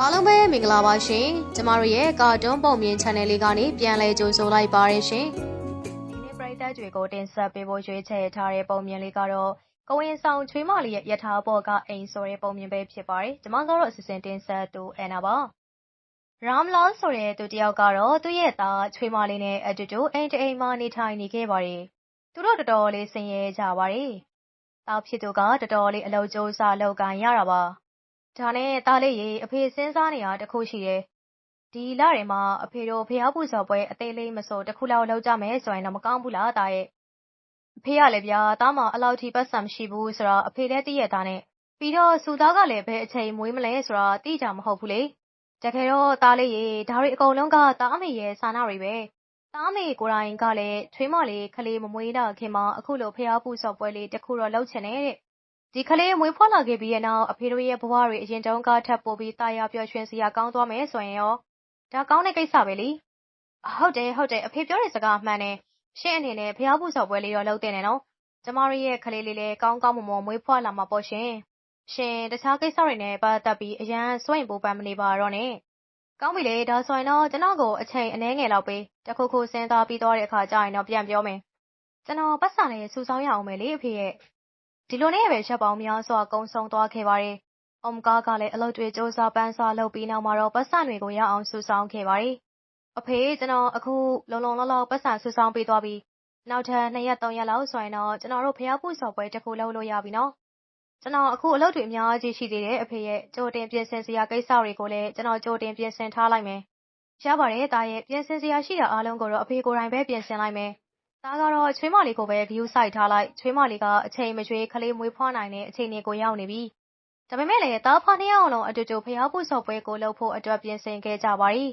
အားလုံးပဲမင်္ဂလာပါရှင်ကျမတို့ရဲ့ကာတွန်းပုံမြင် channel လေးကနေပြန်လည်ကြိုဆိုလိုက်ပါရရှင်ဒီနေ့ပရိသတ်တွေကိုတင်ဆက်ပေးဖို့ရွေးချယ်ထားတဲ့ပုံမြင်လေးကတော့ကိုဝင်ဆောင်ချွေးမလေးရဲ့ယထာဘော့ကအိမ်ဆိုတဲ့ပုံမြင်ပဲဖြစ်ပါတယ်ကျမကတော့အစီအစဉ်တင်ဆက်တူအန်နာပါရမ်လာဆိုတဲ့သူတယောက်ကတော့သူ့ရဲ့သားချွေးမလေးနဲ့အတူတူအိမ်တအိမ်မှာနေထိုင်နေခဲ့ပါတယ်သူတို့တော်တော်လေးဆင်းရဲကြပါတယ်သားဖြစ်သူကတော်တော်လေးအလုပ်ကြိုးစားလုပ်ကိုင်ရတာပါ ဒါနဲ့သားလေးရေအဖေစဉ်းစားနေတာတခုရှိတယ်။ဒီလထဲမှာအဖေတို့ဖျားပူဇော်ပွဲအသေးလေးမဆိုတခုလောက်လုပ်ကြမယ်ဆိုရင်တော့မကောင်းဘူးလားသားရဲ့။အဖေကလည်းဗျာသားမအလောက်ထိပတ်စံမရှိဘူးဆိုတော့အဖေလည်းသိရသားနဲ့ပြီးတော့စူသားကလည်းဘယ်အချိန်မွေးမလဲဆိုတော့သိကြမဟုတ်ဘူးလေ။တကယ်တော့သားလေးရေဒါတွေအကုန်လုံးကသားအမေရဲ့စာနာတွေပဲ။သားအမေကိုယ်တိုင်ကလည်းချွေးမလေးခလေးမမွေးတော့ခင်မှာအခုလိုဖျားပူဇော်ပွဲလေးတခုတော့လုပ်ချင်တယ်တဲ့ ဒီကလေးမွေးဖွားလာခဲ့ပြီးတဲ့နောက်အဖေတို့ရဲ့ဘဝတွေအရင်တုန်းကထပ်ပိုပြီးတာယာပျော်ရွှင်စရာကောင်းသွားမယ်ဆိုရင်ရောဒါကောင်းတဲ့ကိစ္စပဲလေဟုတ်တယ်ဟုတ်တယ်အဖေပြောတဲ့စကားမှန်တယ်ရှင့်အနေနဲ့ဖျားပူဇော်ပွဲလေးတော့လုပ်တဲ့နဲ့နော်ကျမတို့ရဲ့ကလေးလေးလည်းကောင်းကောင်းမွန်မွန်မွေးဖွားလာမှာပေါ့ရှင်ရှင်တခြားကိစ္စတွေနဲ့ပတ်သက်ပြီးအရန်စွန့်ပူပန်မနေပါတော့နဲ့ကောင်းပြီလေဒါဆိုရင်တော့ကျွန်တော်ကိုအချိန်အနည်းငယ်လောက်ပေးတခုခုစဉ်းစားပြီးသွားတဲ့အခါကျရင်တော့ပြန်ပြောမယ်ကျွန်တော်ပတ်စံလေးစူဆောင်းရအောင်မယ်လေအဖေရဲ့ ဒီလိုနဲ့ပဲ ရက်ပေါင်းများစွာ ကုန်ဆုံးသွားခဲ့ပါတယ်။အုံကားကလည်း အလုပ်တွေစူးစမ်းပန်းစားလုပ်ပြီးနောက်မှာတော့ပတ်စံတွေကို ရအောင်စုဆောင်းခဲ့ပါတယ်။အဖေ ကျွန်တော် အခု လုံလုံလောက်လောက်ပတ်စံစုဆောင်းပေးသွားပြီးနောက်ထပ်2ရက်3ရက်လောက်ဆိုရင်တော့ ကျွန်တော်တို့ဖျားပူစော်ပွဲတစ်ခု လုပ်လို့ရပြီနော်။ကျွန်တော် အခု အလုပ်တွေ အများကြီးရှိသေးတယ် အဖေရဲ့ ကြိုတင်ပြင်ဆင်စရာ ကိစ္စတွေကိုလည်း ကျွန်တော် ကြိုတင်ပြင်ဆင်ထားလိုက်မယ်။ရပါတယ်တာရဲ့ ပြင်ဆင်စရာရှိတာ အားလုံးကိုတော့ အဖေကိုယ်တိုင်ပဲ ပြင်ဆင်လိုက်မယ်။ သားကတော့ ချွေးမလေးကိုပဲ ဂရုစိုက်ထားလိုက် ချွေးမလေးက အချိန်မရွေး ကလေးမွေးဖွားနိုင်တဲ့ အခြေအနေကို ရောက်နေပြီ ဒါပေမဲ့လည်း သားဖားနှစ်ယောက်လုံး အတူတူဖျားဖို့စော်ပွဲကိုလုပ်ဖို့အတွက် ပြင်ဆင်ခဲ့ကြပါပြီ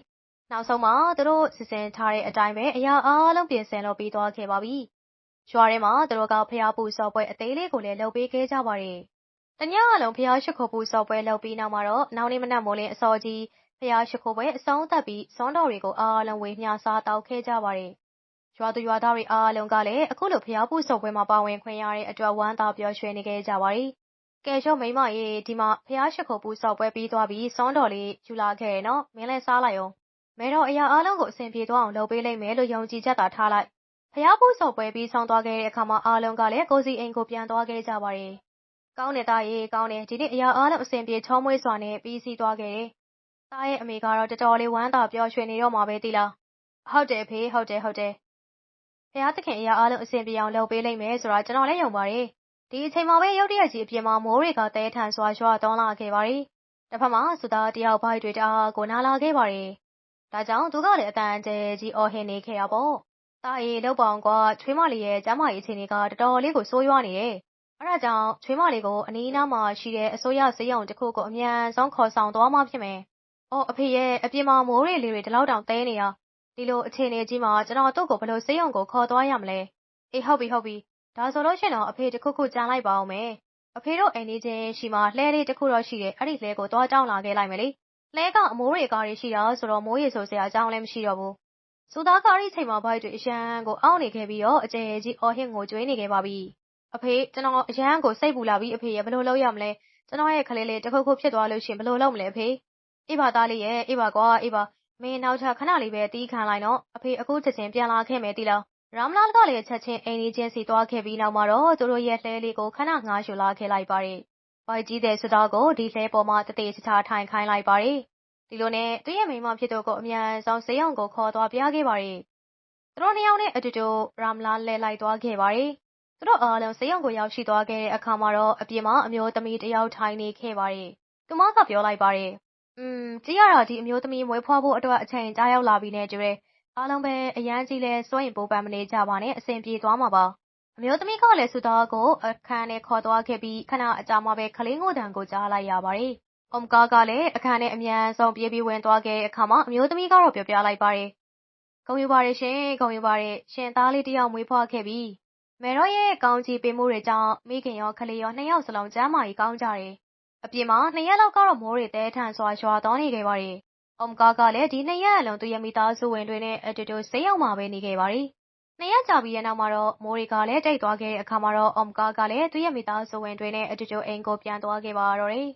နောက်ဆုံးမှာ သူတို့စီစဉ်ထားတဲ့အတိုင်းပဲ အရာအားလုံး ပြင်ဆင်လုပ်ပြီးသွားခဲ့ပါပြီ ရွာထဲမှာ သူတို့ကဖျားပူစော်ပွဲ အသေးလေးကိုလည်း လုပ်ပေးခဲ့ကြပါတယ် တညအလုံးဖျားရှိခိုးပူစော်ပွဲလုပ်ပြီးနောက်မှာတော့ နောက်နေ့မနက်မိုးလင်းအစောကြီးဖျားရှိခိုးပွဲ အဆုံးသတ်ပြီးဇွန်တော်တွေကို အားလုံးဝေမျှစားတောက်ခဲ့ကြပါတယ် ရွာသူရွာသားတွေ အားလုံးကလည်း အခုလိုဖျားပူစော်ပွဲမှာ ပါဝင်ခွင့်ရတဲ့အတွက် ဝမ်းသာပျော်ရွှင်နေခဲ့ကြပါတယ်။ကဲရှုံမိမရေ ဒီမှာဖျားရှိခိုးပူစော်ပွဲပြီးသွားပြီးစောင်းတော်လေး ယူလာခဲ့ရနော် မင်းလည်း စားလိုက်အောင်မဲတော့အရာအားလုံးကို အဆင်ပြေသွားအောင် လုပ်ပေးလိုက်မယ်လို့ ယုံကြည်ချက်သာထားလိုက်ဖျားပူစော်ပွဲပြီးဆောင်သွားခဲ့တဲ့အခါမှာ အားလုံးကလည်း ကိုစီအိမ်ကို ပြန်သွားခဲ့ကြပါတယ်။ကောင်းတယ်သားရေ ကောင်းတယ် ဒီနေ့ အရာအားလုံး အဆင်ပြေချောမွေးစွာနဲ့ ပြီးစီးသွားခဲ့တယ်။သားရဲ့အမေကတော့ တော်တော်လေး ဝမ်းသာပျော်ရွှင်နေတော့မှာပဲ သိလား။ဟုတ်တယ်ဖေ ဟုတ်တယ် ဟုတ်တယ် ဖျားသခင်အရာအားလုံးအဆင်ပြေအောင်လုပ်ပေးလိမ့်မယ်ဆိုတာကျွန်တော်လည်းယုံပါတယ်။ဒီအချိန်မှာပဲရုတ်တရက်ကြီးအပြင်မှာမိုးတွေကတဲထန်စွာရွာသွန်းလာခဲ့ပါတယ်။တစ်ဖက်မှာစူသားတယောက်ဘိုက်တွေတအားကိုနာလာခဲ့ပါတယ်။ဒါကြောင့်သူကလည်းအတန်ကျဲကြီးအော်ဟင်နေခဲ့ရပေါ့။တာအေလောက်ပေါင်ကချွေးမလေးရဲ့ကျမကြီးအခြေအနေကတော်တော်လေးကိုဆိုးရွားနေတယ်။အဲဒါကြောင့်ချွေးမလေးကိုအနီးနားမှာရှိတဲ့အစိုးရစေယုံတစ်ခုကိုအမြန်ဆုံးခေါ်ဆောင်သွားမှဖြစ်မယ်။အော်အဖေရဲ့အပြင်မှာမိုးတွေလေးတွေဒီလောက်တောင်တဲနေတာ ဒီလိုအခြေအနေကြီးမှာကျွန်တော်တို့ကိုဘယ်လိုဆေးရုံကိုခေါ်သွားရမလဲအေးဟုတ်ပြီဟုတ်ပြီဒါဆိုလို့ရှိရင်တော့အဖေတခုခုကြံလိုက်ပါအောင်မယ်အဖေတို့အိမ်နေချင်းရှိမှလှဲလေးတခုတော့ရှိတယ်အဲ့ဒီလှဲကိုသွားတောင်းလာခဲ့လိုက်မယ်လေလှဲကအမိုးတွေကားတွေရှိတာဆိုတော့မိုးရေဆိုစရာအကြောင်းလည်းမရှိတော့ဘူးစူသားကားရီချိန်မှာဘိုက်တွေအရန်ကိုအောင့်နေခဲ့ပြီးတော့အကျယ်ကြီးအော်ဟစ်ငိုကြွေးနေခဲ့ပါပြီအဖေကျွန်တော်အရန်ကိုစိတ်ပူလာပြီးအဖေရဘယ်လိုလုပ်ရမလဲကျွန်တော်ရဲ့ကလေးလေးတခုခုဖြစ်သွားလို့ရှိရင်ဘယ်လိုလုပ်မလဲအဖေအေးပါသားလေးရဲ့အေးပါကွာအေးပါ မင်းနောက်ထပ်ခဏလေးပဲတီးခံလိုက်တော့အဖေအခုချက်ချင်းပြန်လာခဲ့မယ်တိလားရမ်လာကလည်းချက်ချင်းအိမ်ကြီးချင်းစီသွားခဲ့ပြီးနောက်မှာတော့သူတို့ရဲ့လှဲလေးကိုခဏငှားယူလာခဲ့လိုက်ပါတယ်။ဘိုက်ကြီးတဲ့စတော်ကိုဒီလှဲပေါ်မှာတသေးချာထိုင်ခိုင်းလိုက်ပါတယ်။ဒီလိုနဲ့သူ့ရဲ့မိန်းမဖြစ်သူကိုအမြန်ဆုံးစေးအောင်ကိုခေါ်သွားပြခဲ့ပါတယ်။သူတို့နှစ်ယောက်နဲ့အတူတူရမ်လာလဲလိုက်သွားခဲ့ပါတယ်။သူတို့အားလုံးစေးအောင်ကိုရောက်ရှိသွားခဲ့တဲ့အခါမှာတော့အပြင်မှာအမျိုးသမီးတယောက်ထိုင်နေခဲ့ပါတယ်။သူမကပြောလိုက်ပါတယ် อืม ကြည့်ရတာ ဒီအမျိုးသမီး မွေးဖွားဖို့အတွက် အချိန်ကြာရောက်လာပြီနဲ့တူတယ် အားလုံးပဲ အရန်ကြီးလဲစွန့်ရင်ပိုပန်မနေကြပါနဲ့ အဆင်ပြေသွားမှာပါ အမျိုးသမီးကလည်းဆူသားကို အခန်းထဲခေါ်သွားခဲ့ပြီး ခဏအကြာမှပဲခလေးငိုတံကို ကြားလိုက်ရပါတယ်အုံကားကလည်း အခန်းထဲ အမြန်ဆုံးပြေးပြီးဝင်သွားခဲ့တဲ့အခါမှာ အမျိုးသမီးကတော့ ပြောပြလိုက်ပါတယ် ဂုံယူပါရရှင် ဂုံယူပါရရှင် သားလေးတယောက် မွေးဖွားခဲ့ပြီမေရော့ရဲ့ ကောင်းကြီးပေးမှုတွေကြောင့် မိခင်ရောခလေးရော နှစ်ယောက်စလုံး ကျမ်းမာရေးကောင်းကြတယ် အပြင်မှာ နှစ်ရက်လောက်ကတော့ မိုးတွေတဲထန်စွာ ရွာသွန်းနေခဲ့ပါတယ်။အုံကားကလည်း ဒီနှစ်ရက်အလုံးသူ့ရဲ့မိသားစုဝင်တွေနဲ့အတူတူ ဆေးရုံမှာပဲ နေခဲ့ပါတယ်။နှစ်ရက်ကြာပြီးတဲ့နောက်မှာတော့ မိုးတွေကလည်း တိတ်သွားခဲ့တဲ့အခါမှာတော့အုံကားကလည်း သူ့ရဲ့မိသားစုဝင်တွေနဲ့အတူတူ အိမ်ကို ပြန်သွားခဲ့ပါတော့တယ်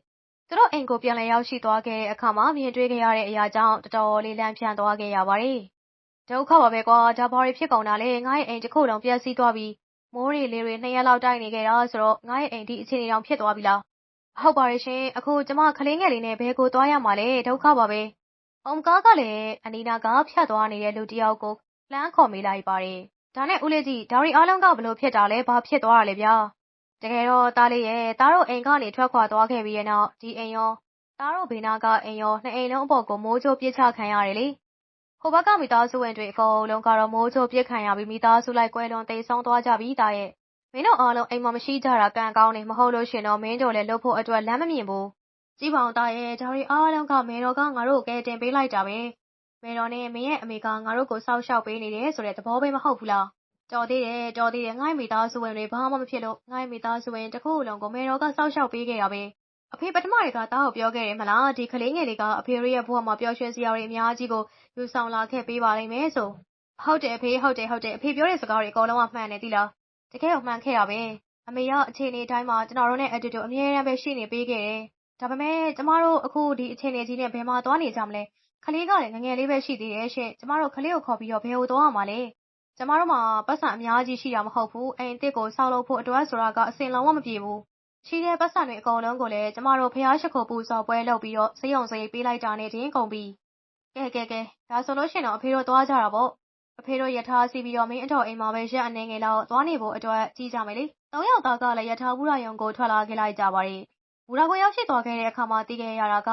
သူတို့အိမ်ကို ပြန်လည်ရောက်ရှိသွားခဲ့တဲ့အခါမှာ မြင်တွေ့ခဲ့ရတဲ့အရာကြောင့် တော်တော်လေး လန့်ဖြန့်သွားခဲ့ရပါတယ်။ဒုက္ခပါပဲကွာ ဒါဘာတွေဖြစ်ကုန်တာလဲ ငါ့ရဲ့အိမ်တစ်ခုလုံး ပျက်စီးသွားပြီးမိုးရီလေးတွေ နှစ်ရက်လောက် တိုက်နေခဲ့တာဆိုတော့ ငါ့ရဲ့အိမ် ဒီအခြေအနေတောင် ဖြစ်သွားပြီလား။ ဟုတ်ပါတယ်ရှင်အခုကျမကလေးငယ်လေးနဲ့ဘယ်ကိုသွားရမှာလဲဒုက္ခပါပဲ။အုံကားကလည်းအနီနာကဖြတ်သွားနေတဲ့လူတစ်ယောက်ကိုလှမ်းခေါ်မိလိုက်ပါတယ်။ဒါနဲ့ဦးလေးကြီးဒါရီအားလုံးကဘလို့ဖြစ်တာလဲဘာဖြစ်သွားတာလဲဗျာ။တကယ်တော့တားလေးရဲ့တားတို့အိမ်ကနေထွက်ခွာသွားခဲ့ပြီးရဲ့နောက်ဒီအိမ်ရောတားတို့ဘေးနာကအိမ်ရောနှစ်အိမ်လုံးအပေါ်ကိုမိုးချိုးပြစ်ချခံရတယ်လေ။ဟိုဘက်ကမိသားစုဝင်တွေအကုန်လုံးကတော့မိုးချိုးပြစ်ခံရပြီးမိသားစုလိုက်ကွဲလွန်တိတ်ဆုံးသွားကြပြီတားရဲ့။ မင်းတို့အားလုံးအိမ်မှာမရှိကြတာကံကောင်းနေမဟုတ်လို့ရှင်တော့မင်းတို့လည်းလှုပ်ဖို့အတွက်လမ်းမမြင်ဘူး။ကြည့်ပါဦးတားရဲ့ဒါရီအားလုံးကမေတော်ကငါတို့ကိုကဲတင်ပေးလိုက်တာပဲ။မေတော်နဲ့မင်းရဲ့အမေကငါတို့ကိုစောက်ရှောက်ပေးနေတယ်ဆိုတဲ့သဘောပဲမဟုတ်ဘူးလား။တော်သေးတယ်တော်သေးတယ်ငါ့မိသားစုဝင်တွေဘာမှမဖြစ်လို့ငါ့မိသားစုဝင်တစ်ခုလုံးကိုမေတော်ကစောက်ရှောက်ပေးခဲ့တာပဲ။အဖေပထမတွေကတားကိုပြောခဲ့တယ်မလားဒီကလေးငယ်လေးကအဖေရဲ့ဘဝမှာပျော်ရွှင်စရာတွေအများကြီးကိုယူဆောင်လာခဲ့ပေးပါလိမ့်မယ်ဆို။ဟုတ်တယ်အဖေဟုတ်တယ်ဟုတ်တယ်အဖေပြောတဲ့စကားတွေအကုန်လုံးကမှန်တယ်သီလား။ တကယ်တော့မှန်ခဲ့တာပဲ။အမေကအခြေအနေတိုင်းမှာကျွန်တော်တို့နဲ့အတူတူအမြဲတမ်းပဲရှိနေပေးခဲ့တယ်။ဒါပေမဲ့ကျမတို့အခုဒီအခြေအနေကြီးနဲ့ဘယ်မှာသွားနေကြမလဲ။ကလေးကလည်းငငယ်လေးပဲရှိသေးတယ်ရှင့်။ကျမတို့ကလေးကိုခေါ်ပြီးတော့ဘယ်ကိုသွားရမှာလဲ။ကျမတို့မှာပတ်စံအများကြီးရှိတာမဟုတ်ဘူး။အိမ်တစ်ကိုဆောက်လုပ်ဖို့အတွက်ဆိုတာကအစင်လုံးဝမပြေဘူး။ရှိတဲ့ပတ်စံတွေအကုန်လုံးကိုလည်းကျမတို့ဖျားရှိခိုးပူဇော်ပွဲလုပ်ပြီးတော့စရုံစရိတ်ပေးလိုက်တာနဲ့တင်ကုန်ပြီ။ကဲကဲကဲဒါဆိုလို့ရှိရင်တော့အဖေတို့သွားကြတာပေါ့။ အဖေတို့ယထာစီပြီးတော့ မင်းအတော်အိမ်မှာပဲ ရက်အနေငယ်လောက် သွားနေဖို့အတွက် ကြည့်ကြမယ်လေ။သုံးယောက်သားကလည်းယထာဘူးရာယုံကို ထွက်လာခဲ့လိုက်ကြပါရဲ့။ဘူးရာကို ရောက်ရှိသွားခဲ့တဲ့အခါမှာ သိခဲ့ရတာက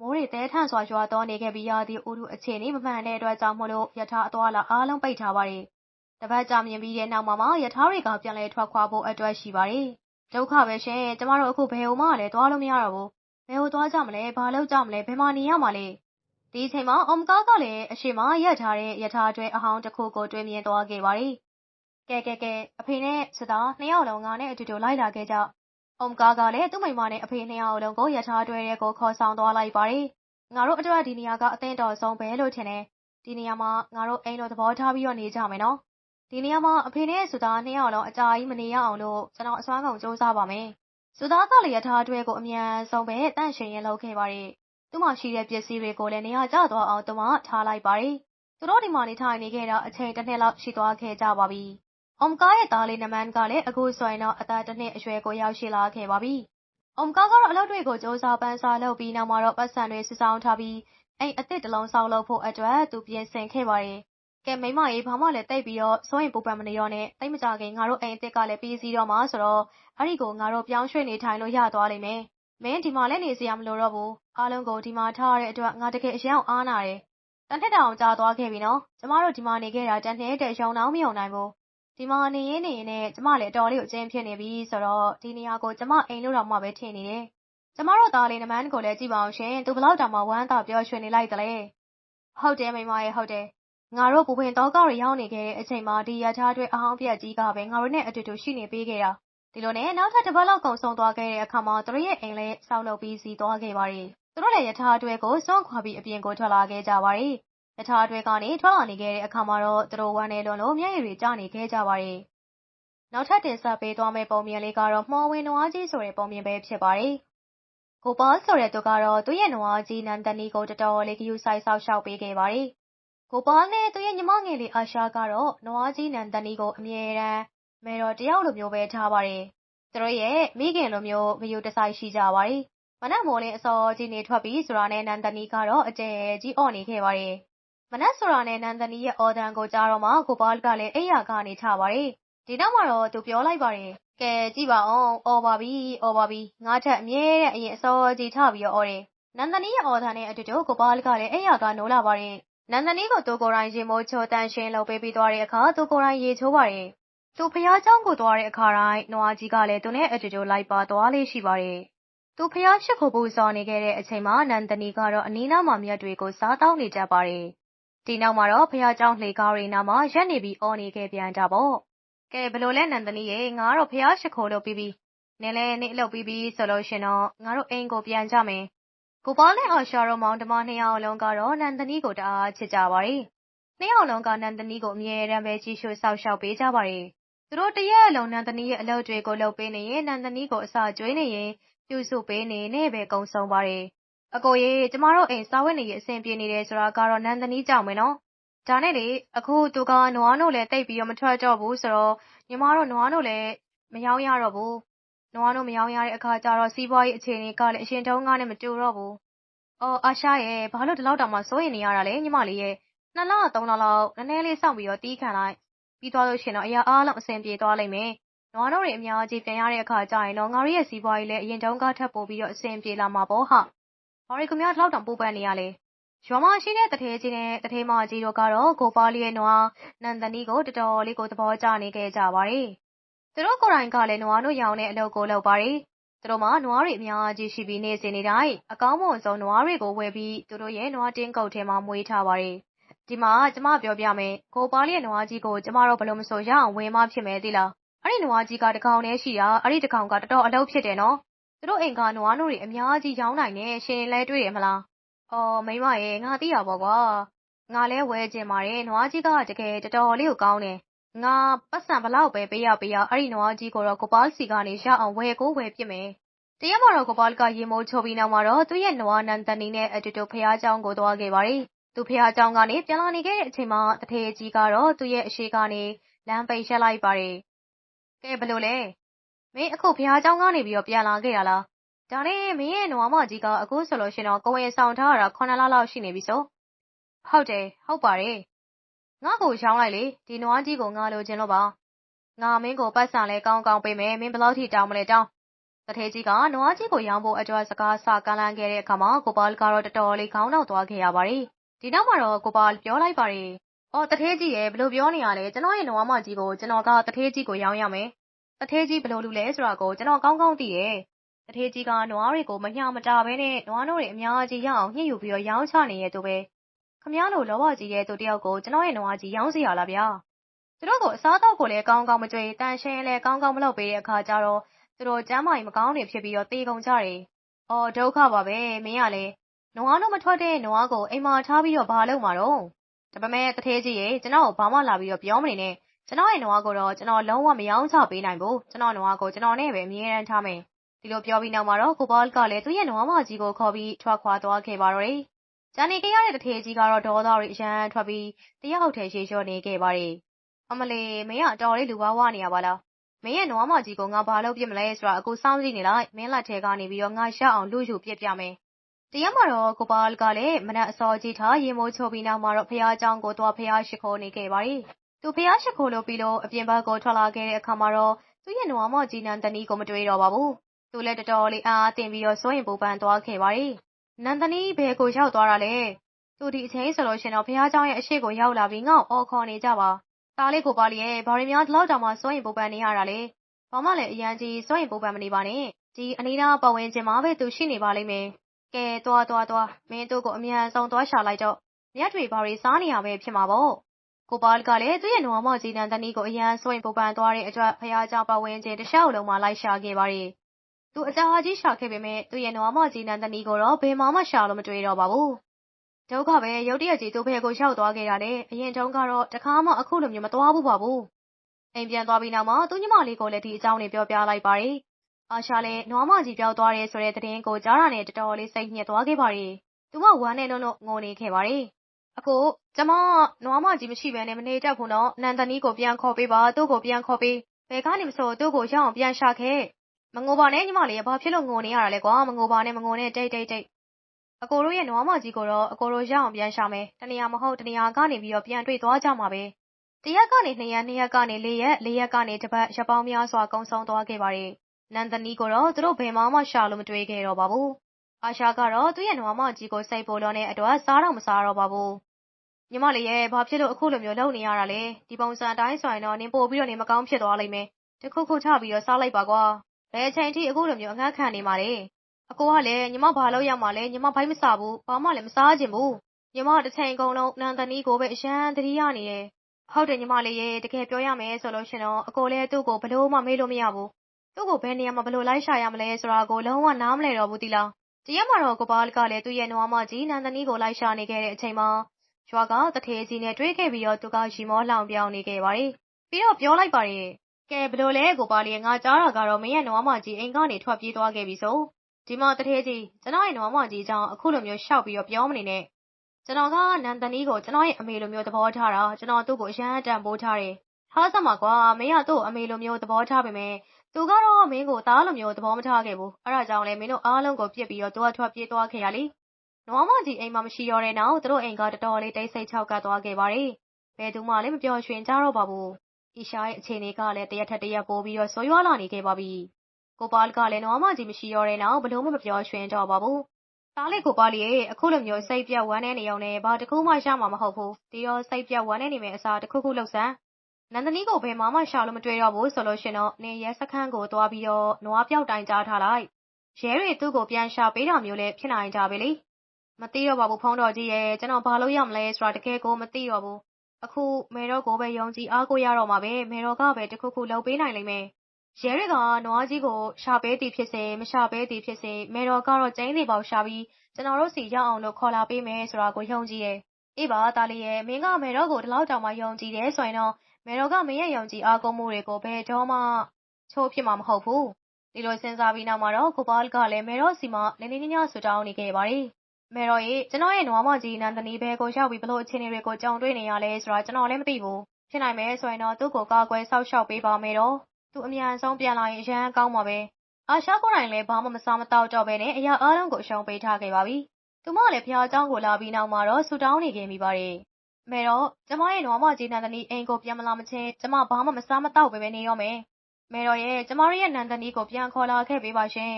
မိုးတွေတဲထန့်စွာ ရွာတော်နေခဲ့ပြီးရသည့်ဥရုအခြေအနေ မမှန်တဲ့အတွက်ကြောင့်မို့လို့ယထာအသွားလာ အားလုံး ပိတ်ထားပါရဲ့။တပတ်ကြာမြင်ပြီးတဲ့နောက်မှာမှယထာတွေက ပြန်လဲထွက်ခွာဖို့အတွက် ရှိပါရဲ့။ဒုက္ခပဲရှင် ကျမတို့ အခု ဘယ်ဟိုမှလည်း သွားလို့မရတော့ဘူး။ဘယ်ဟိုသွားကြမလဲ ဘာလုပ်ကြမလဲ ဘယ်မှာနေရမှာလဲ။ ဒီအချိန်မှာအုံကားကလည်း အရှိမရက်ထားတဲ့ယထာတွဲအဟောင်းတစ်ခုကို တွေ့မြင်သွားခဲ့ပါရဲ့။ကဲကဲကဲ အဖေနဲ့စတာနှစ်ယောက်လုံး ငါနဲ့အတူတူ လိုက်လာခဲ့ကြ။အုံကားကလည်း သူ့မိမနဲ့ အဖေနှစ်ယောက်လုံးကိုယထာတွဲတဲ့ကို ခေါ်ဆောင်သွားလိုက်ပါရဲ့။ငါတို့အတွက် ဒီနေရာက အသင့်တော်ဆုံးပဲလို့ထင်တယ်။ဒီနေရာမှာ ငါတို့ အိမ်လိုသဘောထားပြီးတော့ နေကြမယ်နော်။ဒီနေရာမှာ အဖေနဲ့စတာနှစ်ယောက်လုံး အကြာကြီးမနေရအောင်လို့ ကျွန်တော် အစွမ်းကုန်စူးစမ်းပါမယ်။စတာကလည်းယထာတွဲကို အမြန်ဆုံးပဲတန့်ရှင်ရင်လုပ်ခဲ့ပါရဲ့။ သူ့မှာရှိတဲ့ပစ္စည်းတွေကိုလည်း နေရာကျသွားအောင်သူမထားလိုက်ပါရဲ့။သူတို့ဒီမှာ နေထိုင်နေခဲ့တာ အချိန် တစ်နှစ်လောက် ရှိသွားခဲ့ကြပါပြီ။အုံကားရဲ့သားလေး နမန်ကလည်း အခုဆိုရင်တော့ အသက်တစ်နှစ်အရွယ်ကို ရောက်ရှိလာခဲ့ပါပြီ။အုံကားကတော့ အလုပ်တွေကိုစူးစမ်းပန်းစားလုပ်ပြီး နောက်မှာတော့ပတ်စံတွေ စုဆောင်းထားပြီး အိမ်အသစ်တစ်လုံး ဆောက်လုပ်ဖို့အတွက် သူပြင်ဆင်ခဲ့ပါရဲ့။ကဲ မိမကြီးဘာမှလည်းတိတ်ပြီးတော့ စိုးရင်ပူပန်မနေတော့နဲ့တိတ်မကြခင် ငါတို့ အိမ်အသစ်ကလည်း ပြီးစီးတော့မှာဆိုတော့ အဲ့ဒီကို ငါတို့ ပြောင်းရွှေ့နေထိုင်လို့ ရသွားလိမ့်မယ်။ မင်းဒီမှာလည်းနေစရာမလိုတော့ဘူး။အားလုံးကိုဒီမှာထားရတဲ့အတွက်ငါတကယ်အယံအားနာတယ်။တန်ထက်တောင်ကြာသွားခဲ့ပြီနော်။ကျမတို့ဒီမှာနေခဲ့တာတန်တဲ့တဲ့ရုံအောင်မယုံနိုင်ဘူး။ဒီမှာနေရင်းနေရင်နဲ့ကျမလည်းအတော်လေးကိုအကျဉ်းဖြစ်နေပြီဆိုတော့ဒီနေရာကိုကျမအိမ်လို့တော့မှပဲထင်နေတယ်။ကျမတို့သားလေးနမန်းကိုလည်းကြည့်ပါအောင်ရှင်။သူဘလောက်တောင်မှဝမ်းသာပျော်ရွှင်နေလိုက်တလဲ။ဟုတ်တယ်မိမရဲ့ဟုတ်တယ်။ငါတို့ပူပင်တော့ကောက်တွေရောက်နေခဲ့တဲ့အချိန်မှာဒီရထားတွေအဟောင်းပြက်ကြီးကပဲငါတို့နဲ့အတူတူရှိနေပေးခဲ့တာ။ ဒီလိုနဲ့ နောက်ထပ်တစ်ပတ်လောက် ကုံဆုံးသွားခဲ့တဲ့အခါမှာ သူတို့ရဲ့အိမ်လည်း ဆောက်လုပ်ပြီးစီသွားခဲ့ပါတယ်။သူတို့လည်း ရထားတွဲကို စွန့်ခွာပြီး အပြင်ကို ထွက်လာခဲ့ကြပါတယ်။ရထားတွဲကနေ ထွက်လာနေခဲ့တဲ့အခါမှာတော့ သူတို့ ဝမ်းနေလွန်လို့ မျက်ရည်တွေကျနေခဲ့ကြပါတယ်။နောက်ထပ်တင်ဆက်ပေးသွားမယ့် ပုံမြင်လေးကတော့ မှော်ဝင်နွားကြီးဆိုတဲ့ ပုံမြင်ပဲဖြစ်ပါတယ်။ကိုပေါဆိုတဲ့သူကတော့ သူ့ရဲ့နွားကြီး နန္ဒနီကို တော်တော်လေး ဂရုစိုက်ဆောက်ရှောက်ပေးခဲ့ပါတယ်။ကိုပေါနဲ့ သူ့ရဲ့ညီမငယ်လေး အာရှာကတော့ နွားကြီး နန္ဒနီကို အမြဲတမ်း မဲတော်တယောက်လိုမျိုးပဲထားပါတယ်။သူတို့ရဲ့မိခင်လိုမျိုးဂရုတစိုက်ရှိကြပါတယ်။မနက်မိုးလင်းအစောကြီးနေထွက်ပြီးဆိုတာနဲ့နန္ဒနီကတော့အကျယ်ကြီးအော့နေခဲ့ပါတယ်။မနက်ဆိုတာနဲ့နန္ဒနီရဲ့အော်ဒန်ကိုကြားတော့မှကိုပေါကလည်းအိယာကနေထပါတယ်။ဒီနောက်မှာတော့သူပြောလိုက်ပါတယ်။ကဲကြည့်ပါအောင်အော်ပါပြီအော်ပါပြီငါထက်အမြဲတဲ့အရင်အစောကြီးထပြီးတော့အော်တယ်။နန္ဒနီရဲ့အော်ဒန်နဲ့အတူတူကိုပေါကလည်းအိယာကနိုးလာပါတယ်။နန္ဒနီကိုသူကိုယ်တိုင်ရေမိုးချိုတန်ရှင်းလုပ်ပေးပြီးသွားတဲ့အခါသူကိုယ်တိုင်ရေချိုးပါတယ်။ သူဘုရားကျောင်းကိုသွားတဲ့အခါတိုင်း နွားကြီးကလည်း သူနဲ့အတူတူ လိုက်ပါသွားလေ့ရှိပါတယ်။သူဘုရားရှိခိုးဖို့ စောင့်နေခဲ့တဲ့အချိန်မှာ နန္ဒနီကတော့ အနီးနားမှာ မြတ်တွေကို စားသောက်နေကြပါတယ်။ဒီနောက်မှာတော့ ဘုရားကျောင်းလှေကားတွေနားမှာ ရပ်နေပြီး အော်နေခဲ့ပြန်တာပေါ့။ကဲ ဘယ်လိုလဲ နန္ဒနီရေ၊ငါကတော့ ဘုရားရှိခိုးလုပ်ပြီးပြီ။နင်လည်း နင့်အလုပ်ပြီးပြီဆိုလို့ရှိရင်တော့ ငါတို့ အိမ်ကို ပြန်ကြမယ်။ဂိုပါလနဲ့ အာရှာတို့ မောင်နှမနှစ်ယောက်လုံးကတော့ နန္ဒနီကို တအားချစ်ကြပါတယ်။နှစ်ယောက်လုံးက နန္ဒနီကို အမြဲတမ်းပဲ ကြည့်ရှုစောင့်ရှောက်ပေးကြပါတယ် သူတို့တရက်လုံး နန္ဒနီရဲ့ အလုပ်တွေကို လုပ်ပေးနေရင်နန္ဒနီကို အစာကျွေးနေရင်ပြုစုပေးနေနဲ့ပဲ ကုံဆုံးပါတယ်။အကိုရေ ကျမတို့အိမ် စားဝတ်နေရေး အဆင်ပြေနေတယ်ဆိုတာကတော့ နန်းသမီးကြောင့်ပဲနော်။ဒါနဲ့လေ အခု သူက နွားနို့လည်းတိတ်ပြီးတော့မထွက်တော့ဘူးဆိုတော့ ညီမတို့ နွားနို့လည်း မရောင်းရတော့ဘူး။နွားနို့ မရောင်းရတဲ့အခါကျတော့ စီးပွားရေး အခြေအနေကလည်း အရင်တုန်းကနဲ့ မတူတော့ဘူး။အော် အာရှရဲ့ဘာလို့ ဒီလောက်တောင်မှစိုးရိမ်နေရတာလဲ ညီမလေးရဲ့ နှစ်လ သုံးလလောက် နည်းနည်းလေး စောင့်ပြီးတော့တီးခံလိုက် ပြီးသွားလို့ရှိရင်တော့အရာအားလုံးအဆင်ပြေသွားလိမ့်မယ်။နွားနို့တွေအများကြီးပြန်ရတဲ့အခါကျရင်တော့ငါတို့ရဲ့စီးပွားရေးလည်းအရင်တုန်းကထပ်ပိုပြီးတော့အဆင်ပြေလာမှာပေါ့ဟာ။ဘာရီကများဒီလောက်တောင်ပူပန်နေရလဲ။ရွာမရှိတဲ့တထဲကြီးနဲ့တထဲမကြီးတို့ကတော့ကိုပါလီရဲ့နွားနန္ဒနီကိုတော်တော်လေးကိုသဘောကျနေခဲ့ကြပါတယ်။သူတို့ကိုယ်တိုင်ကလည်းနွားနို့ရောင်းတဲ့အလုပ်ကိုလုပ်ပါတယ်။သူတို့မှာနွားတွေအများကြီးရှိပြီးနေစဉ်နေတိုင်းအကောင်းမွန်ဆုံးနွားတွေကိုဝယ်ပြီးသူတို့ရဲ့နွားတင်းကုတ်ထဲမှာမွေးထားပါတယ်။ ဒီမှာကျမပြောပြမယ်။ကိုပါလီရဲ့နွားကြီးကိုကျမတို့ဘယ်လိုမဆိုရအောင်ဝယ်မှဖြစ်မယ်သိလား။အဲ့ဒီနွားကြီးကတကောင်တည်းရှိတာအဲ့ဒီတကောင်ကတော်တော်အလုပ်ဖြစ်တယ်နော်။သူတို့အိမ်ကနွားနို့တွေအများကြီးရောင်းနိုင်တယ်ရှင်လဲတွေ့တယ်မလား။အော်မိမရဲ့ငါသိတာပေါ့ကွာ။ငါလဲဝယ်ကျင်ပါတယ်နွားကြီးကတကယ်တော်တော်လေးကိုကောင်းတယ်။ငါပတ်စံဘလောက်ပဲပေးရပေးရအဲ့ဒီနွားကြီးကိုတော့ကိုပါလစီကနေရအောင်ဝယ်ကိုဝယ်ပြစ်မယ်။တရက်မှာတော့ကိုပါလကရေမိုးချိုးပြီးနောက်မှာတော့သူ့ရဲ့နွားနန်တန်နီနဲ့အတူတူဖះเจ้าကိုသွားခဲ့ပါတယ်။ ။သူဘုရားကျောင်းကနေ ပြန်လာနေခဲ့တဲ့အချိန်မှာ သူဌေးကြီးကတော့ သူ့ရဲ့အရှေ့ကနေ လမ်းပိတ်ရပ်လိုက်ပါတယ်။ကဲ ဘယ်လိုလဲ။မင်း အခု ဘုရားကျောင်းကနေပြီးတော့ ပြန်လာခဲ့တာလား။ဒါနဲ့ မင်းရဲ့နွားမကြီးက အခုဆိုလို့ရှိရင်တော့ ကိုယ်ဝန်ဆောင်ထားရတာ ခုနစ်လလောက်ရှိနေပြီဆို။ဟုတ်တယ်၊ဟုတ်ပါတယ်။ငါ့ကို ရောင်းလိုက်လေ။ဒီနွားကြီးကို ငါလိုချင်လို့ပါ။ငါ မင်းကို ပိုက်ဆံလည်း ကောင်းကောင်းပေးမယ်။မင်း ဘယ်လောက်ထိတောင်းမလဲတောင်း။သူဌေးကြီးက နွားကြီးကိုရောင်းဖို့အတွက် စကားစကမ်းလှမ်းခဲ့တဲ့အခါမှာ ဂိုပါလ်ကတော့ တော်တော်လေး ခေါင်းဒေါင့်သွားခဲ့ရပါတယ် ဒီနောက်မှာတော့ကိုပါလပြောလိုက်ပါတယ်။အော်တထေကြီးရဲ့ဘယ်လိုပြောနေရလဲကျွန်တော်ရဲ့နွားမကြီးကိုကျွန်တော်ကတထေကြီးကိုရောင်းရမယ်။တထေကြီးဘယ်လိုလူလဲဆိုတာကိုကျွန်တော်ကောင်းကောင်းသိရဲ့။တထေကြီးကနွားတွေကိုမညမတာဘဲနဲ့နွားနို့တွေအများကြီးရအောင်ညှစ်ယူပြီးတော့ရောင်းချနေရဲ့သူပဲ။ခမည်းတော်လောဘကြီးရဲ့သူတယောက်ကိုကျွန်တော်ရဲ့နွားကြီးရောင်းစီရလားဗျာ။သူတို့ကိုအစားတော့ကိုလည်းကောင်းကောင်းမကြွေတန်ရှင်းလည်းကောင်းကောင်းမလုပ်ပေးတဲ့အခါကျတော့သူတို့ကျမ်းမာရေးမကောင်းတွေဖြစ်ပြီးတော့တေကုန်ကြတယ်။အော်ဒုက္ခပါပဲမင်းကလည်း နွားတော့မထွက်တဲ့နွားကိုအိမ်မှာထားပြီးတော့ဘာလုပ်မှာတော့ဒါပေမဲ့တထေးကြီးရေကျွန်တော်ကိုဘာမှလာပြီးတော့ပြောမနေနဲ့ကျွန်တော်ရဲ့နွားကိုတော့ကျွန်တော်လုံးဝမယောင်းချပေးနိုင်ဘူးကျွန်တော်နွားကိုကျွန်တော်နဲ့ပဲအမြဲတမ်းထားမယ်ဒီလိုပြောပြီးနောက်မှာတော့ကိုဘောလ်ကလည်းသူ့ရဲ့နွားမကြီးကိုခေါ်ပြီးထွက်ခွာသွားခဲ့ပါတော့တယ်ဂျန်နေခဲ့ရတဲ့တထေးကြီးကတော့ဒေါသတွေအရန်ထွက်ပြီးတယောက်ထဲရှေ့လျှော့နေခဲ့ပါတယ်အမလေးမင်းကအတော်လေးလူဝါးဝါနေရပါလားမင်းရဲ့နွားမကြီးကိုငါဘာလုပ်ပြစ်မလဲဆိုတာအခုစောင့်ကြည့်နေလိုက်မင်းလက်ထဲကနေပြီးတော့ငါရှောက်အောင်လူယူပြစ်ပြမယ် တရက်မှာတော့ ကိုပါလကလည်း မနက်အစောကြီးထ ရေမိုးချိုးပြီးနောက်မှာတော့ ဘုရားကျောင်းကို သွားဘုရားရှိခိုးနေခဲ့ပါတယ်။သူ ဘုရားရှိခိုးလုပ်ပြီးလို့ အပြင်ဘက်ကို ထွက်လာခဲ့တဲ့အခါမှာတော့ သူ့ရဲ့ နွားမကြီး နန္ဒနီးကို မတွေ့တော့ပါဘူး။သူလည်း တော်တော်လေး အံ့အားသင့်ပြီးတော့ စိုးရိမ်ပူပန်သွားခဲ့ပါတယ်။နန္ဒနီး ဘယ်ကိုရောက်သွားတာလဲ။သူ ဒီအချိန်ဆိုလို့ရှိရင်တော့ ဘုရားကျောင်းရဲ့ အရှေ့ကို ရောက်လာပြီး ငေါက်အော်ခေါ်နေကြပါ။သားလေး ကိုပါလရဲ့ ဘာတွေများ ဒီလောက်တောင်မှ စိုးရိမ်ပူပန်နေရတာလဲ။ဘာမှလည်း အရမ်းကြီး စိုးရိမ်ပူပန်မနေပါနဲ့။ဒီ အနီးနား ပတ်ဝန်းကျင်မှာပဲ သူ ရှိနေပါလိမ့်မယ် ကဲသွားသွားသွားမင်းတို့ကိုအမြန်ဆုံးသွားရှာလိုက်တော့မြတ်တွေဘာရီစားနေရပဲဖြစ်မှာပေါ့ကိုပါလကလည်းသူ့ရဲ့နွားမော်ကြီးနန်တနီကိုအရန်စိုးရင်ပူပန်သွားတဲ့အတွက်ဖះเจ้าပတ်ဝန်းကျင်တစ်လျှောက်လုံးမှာလိုက်ရှာခဲ့ပါတယ်သူအကြာကြီးရှာခဲ့ပေမဲ့သူ့ရဲ့နွားမော်ကြီးနန်တနီကိုတော့ဘယ်မှမရှာလို့မတွေ့တော့ပါဘူးဒုက္ခပဲရုတ်တရက်ကြီးသူ့ဘဲကိုရောက်သွားခဲ့တာလေအရင်တုန်းကတော့တခါမှအခုလိုမျိုးမသွားဘူးပါဘူးအိမ်ပြန်သွားပြီးနောက်မှာသူ့ညီမလေးကိုလည်းဒီအကြောင်းတွေပြောပြလိုက်ပါတယ် အာရှာလည်း နွားမကြီးပြောက်သွားတယ်ဆိုတဲ့ သတင်းကိုကြားတာနဲ့ တော်တော်လေး စိတ်ညစ်သွားခဲ့ပါတယ် သူကဝမ်းနဲ့လုံးလုံးငိုနေခဲ့ပါတယ်အခုကျမ နွားမကြီးမရှိဘဲနဲ့ မနေတတ်ဘူးနော် နန်တနီကို ပြန်ခေါ်ပေးပါ သူ့ကို ပြန်ခေါ်ပေး ဘယ်ကနေမဆို သူ့ကို ရအောင်ပြန်ရှာခဲ့ မငိုပါနဲ့ ညီမလေး ဘာဖြစ်လို့ ငိုနေရတာလဲကွာ မငိုပါနဲ့ မငိုနဲ့ တိတ် တိတ် တိတ် အကိုတို့ရဲ့ နွားမကြီးကိုတော့ အကိုတို့ ရအောင်ပြန်ရှာမယ်တနေရာမဟုတ်တနေရာကနေပြီးတော့ ပြန်တွေ့သွားကြမှာပဲတရက်ကနေ နှစ်ရက် နှစ်ရက်ကနေ လေးရက် လေးရက်ကနေ တစ်ပတ် ရက်ပေါင်းများစွာ ကုံဆုံးသွားခဲ့ပါတယ် နန်သနီကိုတော့သူတို့ဘယ်မှမှရှာလို့မတွေ့ခဲ့တော့ပါဘူးအာရှာကတော့သူ့ရဲ့နွားမကြီးကိုစိတ်ပိုလို့နဲ့အတွက်စားတော့မစားတော့ပါဘူးညီမလေးရဲ့ဘာဖြစ်လို့အခုလိုမျိုးလုပ်နေရတာလဲဒီပုံစံအတိုင်းဆိုရင်တော့နင်ပို့ပြီးတော့နေမကောင်းဖြစ်သွားလိမ့်မယ်တခုခုချပြီးတော့စားလိုက်ပါကွာဘယ်အချိန်ထိအခုလိုမျိုးအငတ်ခံနေမှာလဲအကိုကလည်းညီမဘာလို့ရမှာလဲညီမဘိုင်းမစားဘူးဘာမှလည်းမစားခြင်းဘူးညီမတစ်ချိန်ကုန်လုံးနန်သနီကိုပဲအရန်သတိရနေတယ်ဟုတ်တယ်ညီမလေးရဲ့တကယ်ပြောရမယ်ဆိုလို့ရှင်တော့အကိုလည်းသူ့ကိုဘလို့မှမေးလို့မရဘူး သူ့ကို ဘယ်နေရာမှာဘလို့လိုက်ရှာရမလဲဆိုတာကို လုံးဝနားမလည်တော့ဘူးတီလားတရက်မှာတော့ ကိုပါလကလည်း သူ့ရဲ့နွားမကြီး နန်သနီကို လိုက်ရှာနေခဲ့တဲ့အချိန်မှာ ရွာကတထေးကြီးနဲ့ တွေ့ခဲ့ပြီးတော့ သူကရီမောလောင်ပြောင်းနေခဲ့ပါတယ် ပြီးတော့ ပြောလိုက်ပါတယ် ကဲဘလို့လဲ ကိုပါလီငါကြားတာကတော့ မင်းရဲ့နွားမကြီး အိမ်ကနေ ထွက်ပြေးသွားခဲ့ပြီဆို ဒီမှာတထဲကြီး ကျွန်တော်ရဲ့နွားမကြီးအကြောင်း အခုလိုမျိုးရှောက်ပြီးတော့ ပြောမနေနဲ့ ကျွန်တော်က နန်တနီကို ကျွန်တော်ရဲ့အမေလိုမျိုး သဘောထားတာ ကျွန်တော် သူ့ကို အရန်တန်ဖိုးထားတယ် ထားစမှာကွာ မင်းက သူ့အမေလိုမျိုး သဘောထားပေမဲ့ သူကတော့ မင်းကို သားလိုမျိုး သဘောမထားခဲ့ဘူး အဲ့ဒါကြောင့်လည်း မင်းတို့အားလုံးကိုပြစ်ပြီးတော့ သူက ထွက်ပြေးသွားခဲ့ရလေ နွားမကြီး အိမ်မှာ မရှိတော့တဲ့နောက် သူတို့အိမ်က တော်တော်လေး တိတ်ဆိတ်ချောက်ကပ်သွားခဲ့ပါတယ် ဘယ်သူမှလည်း မပြောရွှင်ကြတော့ပါဘူး အီရှာရဲ့ အခြေအနေကလည်း တရက်ထက်တရက် ပိုပြီးတော့ ဆိုးရွားလာနေခဲ့ပါပြီ ကိုပါလကလည်း နွားမကြီး မရှိတော့တဲ့နောက်ဘလို့မှ မပြောရွှင်တော့ပါဘူး သားလေးကိုပါလီရဲ့ အခုလိုမျိုး စိတ်ပြတ်ဝမ်းနေနေအောင်နဲ့ ဘာတစ်ခုမှ ရမှာမဟုတ်ဘူး ဒီတော့ စိတ်ပြတ်ဝမ်းနေနေမယ့်အစား တစ်ခုခုလှုပ်ဆန်း နန္ဒနီကို ဘယ်မှမရှာလို့မတွေ့တော့ဘူးဆိုလို့ရှင်တော့နေရဲစခန်းကိုသွားပြီးတော့ နွားပြောက်တိုင်ကြားထားလိုက် ရဲတွေ သူ့ကိုပြန်ရှာပေးတာမျိုးလည်း ဖြစ်နိုင်ကြပဲလေ မသိတော့ပါဘူးဖုန်းတော်ကြီးရဲ့ကျွန်တော်ဘာလို့ရမလဲဆိုတာ တကယ်ကို မသိတော့ဘူး အခုမေတော်ကိုပဲ ယုံကြည်အားကိုးရတော့မှာပဲမေတော်ကပဲ တခုခုလုပ်ပေးနိုင်လိမ့်မယ် ရဲတွေက နွားကြီးကို ရှာပေးသည်ဖြစ်စေ မရှာပေးသည်ဖြစ်စေမေတော်ကတော့ကျင်းစီပေါက်ရှာပြီး ကျွန်တော်တို့စီရောက်အောင်လို့ ခေါ်လာပေးမယ်ဆိုတာကို ယုံကြည်တယ် အေးပါ သားလေးရဲ့မင်းကမေတော်ကို ဒီလောက်တောင်မှ ယုံကြည်တယ်ဆိုရင်တော့ မေတော်ကမင်းရဲ့ယုံကြည်အားကိုးမှုတွေကိုဘယ်တော့မှချိုးဖြစ်မှာမဟုတ်ဘူးဒီလိုစဉ်းစားပြီးနောက်မှာတော့ကိုပါလ်ကလည်းမေတော်စီမှာနင်းနေညဆူတောင်းနေခဲ့ပါတယ်မေတော်ရေကျွန်တော်ရဲ့နွားမကြီးနန္ဒနီဘဲကိုရောက်ပြီးဘလို့အခြေအနေတွေကိုကြုံတွေ့နေရလဲဆိုတာကျွန်တော်လည်းမသိဘူးဖြစ်နိုင်မယ်ဆိုရင်တော့သူ့ကိုကာကွယ်ဆောက်ရှောက်ပေးပါမယ်တော့သူအမြန်ဆုံးပြန်လာရင်အရန်ကောင်းပါပဲအာရှာကိုယ်တိုင်လည်းဘာမှမစားမတော့တော့ပဲနဲ့အရာအားလုံးကိုအရှုံးပေးထားခဲ့ပါပြီသူမလည်းဖျားเจ้าကိုလာပြီးနောက်မှာတော့ဆူတောင်းနေခဲ့မိပါတယ် မေတော့ကျမရဲ့နွားမကြီးနန္ဒနီအိမ်ကိုပြန်မလာမချင်းကျမဘာမှမစားမတော့ပဲပဲနေရောမယ်မေတော်ရဲ့ကျမရဲ့နန္ဒနီကိုပြန်ခေါ်လာခဲ့ပေးပါရှင်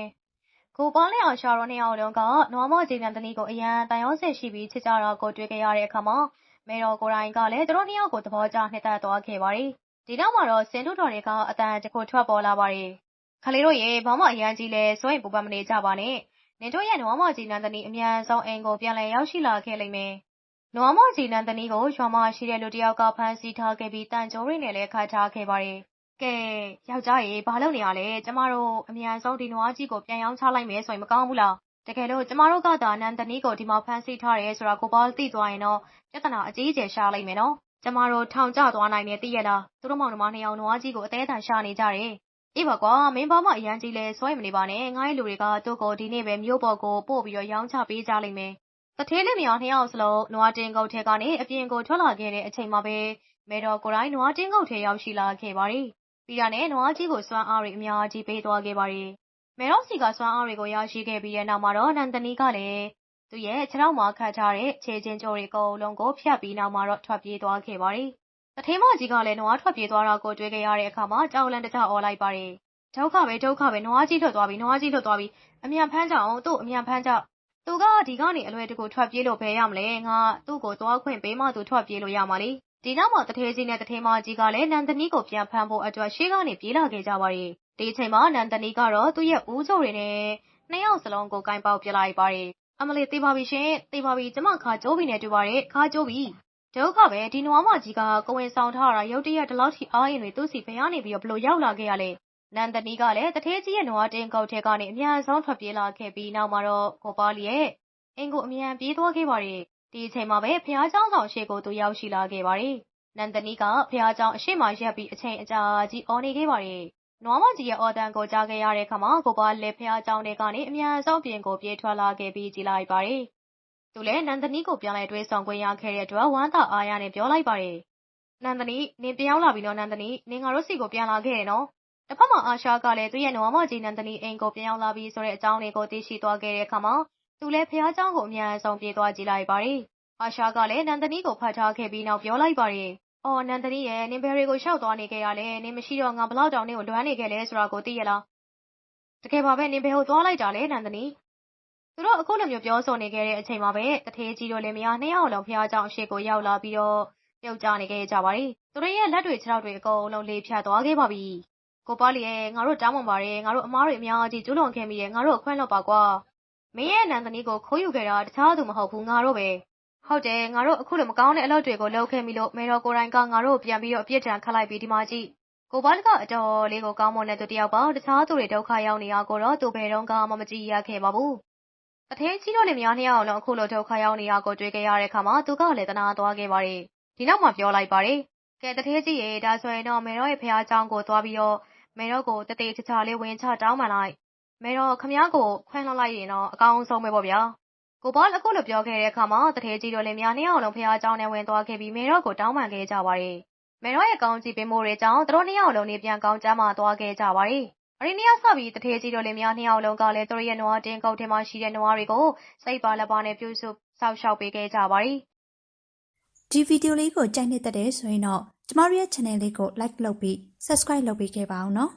ကိုပေါင်းလျောင်ရှာတော်နှစ်ယောက်လုံးကနွားမကြီးနန်တနီကိုအရန်တန်ရုံးစစ်ရှိပြီးချစ်ကြတာကိုတွေ့ကြရတဲ့အခါမှာမေတော်ကိုယ်တိုင်ကလည်းသူတို့နှစ်ယောက်ကိုသဘောကျနှစ်သက်သွားခဲ့ပါတယ်။ဒီနောက်မှာတော့စင်တို့တော်တွေကအတန်တခုထွက်ပေါ်လာပါတယ်။ခလေးတို့ရေဘာမှအရန်ကြီးလဲစိုးရင်ပူပန်မနေကြပါနဲ့။နင်တို့ရဲ့နွားမကြီးနန်တနီအမြန်ဆုံးအိမ်ကိုပြန်လည်ရောက်ရှိလာခဲ့လိမ့်မယ်။ နွားမကြီးနန်တနီကို ရွာမရှိတဲ့လူတစ်ယောက်က ဖမ်းဆီးထားခဲ့ပြီးတန်ကြိုးရင်းနဲ့လည်း ခတ်ထားခဲ့ပါတယ် ကဲ ယောက်ျားရေ ဘာလုပ်နေရလဲ ကျမတို့ အမြန်ဆုံး ဒီနွားကြီးကို ပြန်ရောင်းချလိုက်မယ်ဆိုရင် မကောင်းဘူးလား တကယ်လို့ ကျမတို့ကသာနန်တနီကို ဒီမှာ ဖမ်းဆီးထားရဲဆိုတာ ကိုဘာသိသွားရင်တော့ ပြဿနာ အကြီးအကျယ် ရှားလိုက်မယ်နော် ကျမတို့ ထောင်ကျသွားနိုင်တယ် သိရလား သူတို့ မောင်နှမနှစ်ယောက် နွားကြီးကို အသေးအံရှာနေကြတယ် အေးပါကွာ မင်းဘာမှ အရန်ကြီးလဲစွဲမနေပါနဲ့ ငါ့ရဲ့လူတွေက သူ့ကို ဒီနေ့ပဲ မြို့ပေါ်ကို ပို့ပြီးတော့ရောင်းချပေးကြလိမ့်မယ် တထေးလေးမြောင်နှစ်ယောက်စလုံး နွားတင်းကုတ်ထဲကနေ အပြင်ကို ထွက်လာခဲ့တဲ့အချိန်မှာပဲမေတော်ကိုယ်တိုင် နွားတင်းကုတ်ထဲ ရောက်ရှိလာခဲ့ပါတယ် ပြီးတာနဲ့ နွားကြီးကို စွမ်းအားတွေ အများကြီး ပေးသွားခဲ့ပါတယ်။မေရော့စီက စွမ်းအားတွေကို ရရှိခဲ့ပြီးတဲ့နောက်မှာတော့ နန်တနီကလည်း သူ့ရဲ့ ခြေထောက်မှာ ခတ်ထားတဲ့ ခြေချင်းကြိုးတွေ အကုန်လုံးကို ဖြတ်ပြီးနောက်မှာတော့ ထွက်ပြေးသွားခဲ့ပါတယ်။တထေးမကြီးကလည်း နွားထွက်ပြေးသွားတာကို တွေ့ခဲ့ရတဲ့အခါမှာ ကြောက်လန့်တကြအော်လိုက်ပါတယ်။ဒုက္ခပဲ ဒုက္ခပဲ နွားကြီးထွက်သွားပြီ နွားကြီးထွက်သွားပြီ အမြန်ဖမ်းကြအောင်သူ့အမြန်ဖမ်းကြ သူက ဒီကနေ အလွယ်တကူ ထွက်ပြေးလို့ ဘယ်ရမလဲငါသူ့ကို သွားခွင့်ပေးမှ သူထွက်ပြေးလို့ရမှာလေ ဒီနောက်မှာတထေးကြီးနဲ့တထေးမကြီးကလည်း နန်တနီကို ပြန်ဖမ်းဖို့အတွက် ရှေ့ကနေ ပြေးလာခဲ့ကြပါတယ်။ဒီအချိန်မှာ နန်တနီကတော့ သူ့ရဲ့ ဦးချိုတွေနဲ့ နှစ်ယောက်စလုံးကိုကင်ပေါက်ပြလိုက်ပါတယ်။အမလေးသိပါပြီရှင်။သိပါပြီ ကျမ ခါကျိုးပြီနဲ့တွေ့ပါတယ်။ခါကျိုးပြီ။ဒုက္ခပဲ ဒီနွားမကြီးက ကိုဝင်ဆောင်ထားတာ ရုတ်တရက် ဒီလောက်ထိ အားရင်တွေ သူ့စီဖျားနေပြီးတော့ဘလို့ရောက်လာခဲ့ရလဲ။ နန်သမီးကလည်း သူဌေးကြီးရဲ့ နွားတင်းကုတ်ထဲကနေ အမြန်ဆုံး ထွက်ပြေးလာခဲ့ပြီးနောက်မှာတော့ ကိုပါလီရဲ့အိမ်ကို အမြန်ပြေးသွားခဲ့ပါတယ်။ဒီအချိန်မှာပဲ ဘုရားကျောင်းဆောင်ရှေ့ကို သူရောက်ရှိလာခဲ့ပါတယ်။နန်သမီးက ဘုရားကျောင်းအရှေ့မှာရပ်ပြီး အချိန်အကြာကြီး အော်နေခဲ့ပါတယ်။နွားမကြီးရဲ့ အော်သံကို ကြားခဲ့ရတဲ့အခါမှာ ကိုပါလီလည်း ဘုရားကျောင်းထဲကနေ အမြန်ဆုံး အပြင်ကို ပြေးထွက်လာခဲ့ပြီး ကြည့်လိုက်ပါတယ်။သူလည်း နန်သမီးကို ပြန်လည်တွေ့ဆုံခွင့်ရခဲ့တဲ့အတွက် ဝမ်းသာအားရနဲ့ ပြောလိုက်ပါတယ်။“နင်ပြန်ရောက်လာပြီနော် နန်သမီး၊နင်ငါတို့ဆီကို ပြန်လာခဲ့တယ်နော် ။တဘက်မှာ အာရှကလည်း သူ့ရဲ့ နွားမကြီး နန္ဒနီအိမ်ကို ပြန်ရောက်လာပြီဆိုတဲ့ အကြောင်းတွေကို သိရှိသွားခဲ့တဲ့အခါမှာ သူလည်း ဘုရားကျောင်းကို အမြန်ဆုံး ပြေးသွားကြည့်လိုက်ပါတယ်။အာရှကလည်း နန္ဒနီကို ဖမ်းထားခဲ့ပြီးနောက် ပြောလိုက်ပါတယ်။အော် နန္ဒနီရယ်၊နင်ဘယ်တွေကို လျှောက်သွားနေခဲ့တာလဲ၊နင်မရှိတော့ ငါ ဘယ်လောက်တောင် နင့်ကို လွမ်းနေခဲ့လဲဆိုတာကို သိရဲ့လား။တကယ်ပါပဲ၊နင်ဘယ်ကို သွားလိုက်တာလဲ နန္ဒနီ။သူတို့ အခုလိုမျိုး ပြောဆိုနေခဲ့တဲ့အချိန်မှာပဲ သူဌေးကြီးတို့ လင်မယား နှစ်ယောက်လုံး ဘုရားကျောင်းအရှေ့ကို ရောက်လာပြီး ပြုတ်ကျနေခဲ့ကြပါတယ်။သူတို့ရဲ့ လက်တွေ ခြေထောက်တွေ အကုန်လုံး လေဖြတ်သွားခဲ့ပါပြီ။ ကိုပါလီရဲ့ငါတို့တောင်းပန်ပါတယ်ငါတို့အမားတွေအများကြီးကျူးလွန်ခဲ့မိတယ်ငါတို့အခွင့်လွတ်ပါကွာမင်းရဲ့နန္ဒနီကိုခိုးယူခဲ့တာတခြားသူမဟုတ်ဘူးငါတို့ပဲဟုတ်တယ်ငါတို့အခုလိုမကောင်းတဲ့အလုပ်တွေကိုလုပ်ခဲ့မိလို့မေတော်ကိုယ်တိုင်ကငါတို့ကိုပြန်ပြီးတော့အပြစ်ဒဏ်ခတ်လိုက်ပြီးဒီမှာကြည့်ကိုပါလကအတော်လေးကိုကောင်းမွန်တဲ့သူတယောက်ပါတခြားသူတွေဒုက္ခရောက်နေရကိုတော့သူဘယ်တော့မှမကြည့်ရခဲ့ပါဘူးအထင်းကြီးတို့လည်းများနှစ်ယောက်လုံးအခုလိုဒုက္ခရောက်နေရကိုတွေ့ခဲ့ရတဲ့အခါမှာသူကလည်းတနာသွားခဲ့ပါတယ်ဒီနောက်မှပြောလိုက်ပါတယ် ကဲတထေးကြီးရေဒါဆိုရင်တော့မေတော့ရဲ့ဖះเจ้าကိုသွားပြီးတော့ မေတော့ကိုတသေးချာချာလေးဝင်ချတောင်းပန်လိုက်မေတော့ခမ ्या ကိုခွန်းလှလိုက်ရင်တော့အကောင်းဆုံးပဲပေါ့ဗျာကိုဘောအခုလိုပြောခဲ့တဲ့အခါမှာတထေးကြီးတို့လည်းများနှစ်ယောက်လုံးဖះเจ้าနဲ့ဝင်သွားခဲ့ပြီးမေတော့ကိုတောင်းပန်ခဲ့ကြပါတယ်မေတော့ရဲ့ကောင်းကြည့်ပေးမှုတွေကြောင့်သူတို့နှစ်ယောက်လုံးနေပြန်ကောင်းချမ်းမှသွားခဲ့ကြပါတယ်အဲ့ဒီနေ့ကစပြီးတထေးကြီးတို့လည်းများနှစ်ယောက်လုံးကလည်းသူတို့ရဲ့နွားတင်းကုတ်ထဲမှာရှိတဲ့နွားတွေကိုစိတ်ပါလက်ပါနဲ့ပြုစုစောက်ရှောက်ပေးခဲ့ကြပါတယ် ဒီဗီဒီယိုလေးကိုကြိုက်နေတဲ့တဲ့ဆိုရင်တော့ ကျမတို့ရဲ့ channel လေးကို like လုပ်ပြီး subscribe လုပ်ပေးခဲ့ပါအောင်နော်